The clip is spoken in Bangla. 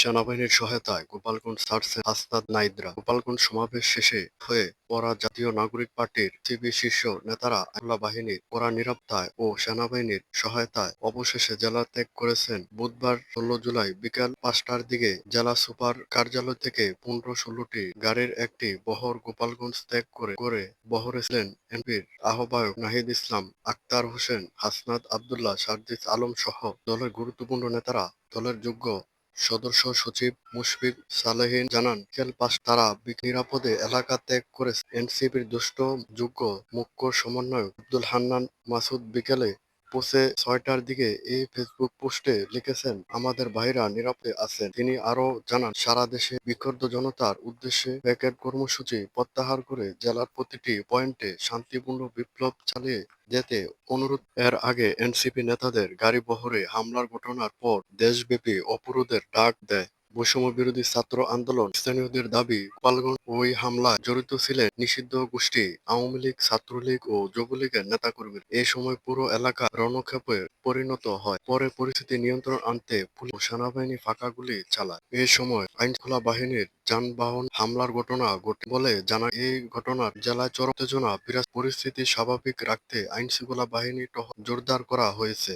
সেনাবাহিনীর সহায়তায় গোপালগঞ্জ ছাড়ছেন হাসনাত নাইদরা গোপালগঞ্জ সমাবেশ শেষে হয়ে পরা জাতীয় নাগরিক পার্টির সিবি শীর্ষ নেতারা আইনশৃঙ্খলা বাহিনীর কড়া নিরাপত্তায় ও সেনাবাহিনীর সহায়তায় অবশেষে জেলা ত্যাগ করেছেন। বুধবার ষোলো জুলাই বিকাল পাঁচটার দিকে জেলা সুপার কার্যালয় থেকে পনেরো ষোলোটি গাড়ির একটি বহর গোপালগঞ্জ ত্যাগ করে করে বহরে ছিলেন এমপির আহ্বায়ক নাহিদ ইসলাম, আক্তার হোসেন, হাসনাত আবদুল্লাহ, সার্জিস আলম সহ দলের গুরুত্বপূর্ণ নেতারা দলের যোগ্য সদস্য সচিব মুশফিক সালেহিন জানান, বিকেল পাঁচ তারা নিরাপদে এলাকা ত্যাগ করে এনসিপির দুষ্ট, যোগ্য, মুখ্য সমন্বয়ক আব্দুল হান্নান মাসুদ বিকেলে পোসে ছয়টার দিকে এই ফেসবুক পোস্টে লিখেছেন, আমাদের ভাইরা নিরাপদে আছেন। তিনি আরও জানান, সারা দেশে বিক্ষুব্ধ জনতার উদ্দেশ্যে প্যাকেট কর্মসূচি প্রত্যাহার করে জেলার প্রতিটি পয়েন্টে শান্তিপূর্ণ বিপ্লব চালিয়ে যেতে অনুরোধ। এর আগে এনসিপি নেতাদের গাড়ি বহরে হামলার ঘটনার পর দেশব্যাপী অবরোধের ডাক দেয়। বৈষম্য বিরোধী ছাত্র আন্দোলন স্থানীয়দের দাবি, গোপালগঞ্জ ওই হামলায় জড়িত ছিলেন নিষিদ্ধ গোষ্ঠী, আওয়ামী লীগ, ছাত্রলীগ ও যুবলীগের নেতাকর্মী এই সময় পুরো এলাকা রণক্ষেপে পরিণত হয়। পরে পরিস্থিতি নিয়ন্ত্রণ আনতে পুলিশ সেনাবাহিনী ফাঁকা গুলি চালায়। এই সময় আইনশৃঙ্খলা বাহিনীর যানবাহন হামলার ঘটনা ঘটে বলে জানা এই ঘটনার জেলায় চরম উত্তেজনা, বিরাজ পরিস্থিতি স্বাভাবিক রাখতে আইনশৃঙ্খলা বাহিনী টহল জোরদার করা হয়েছে।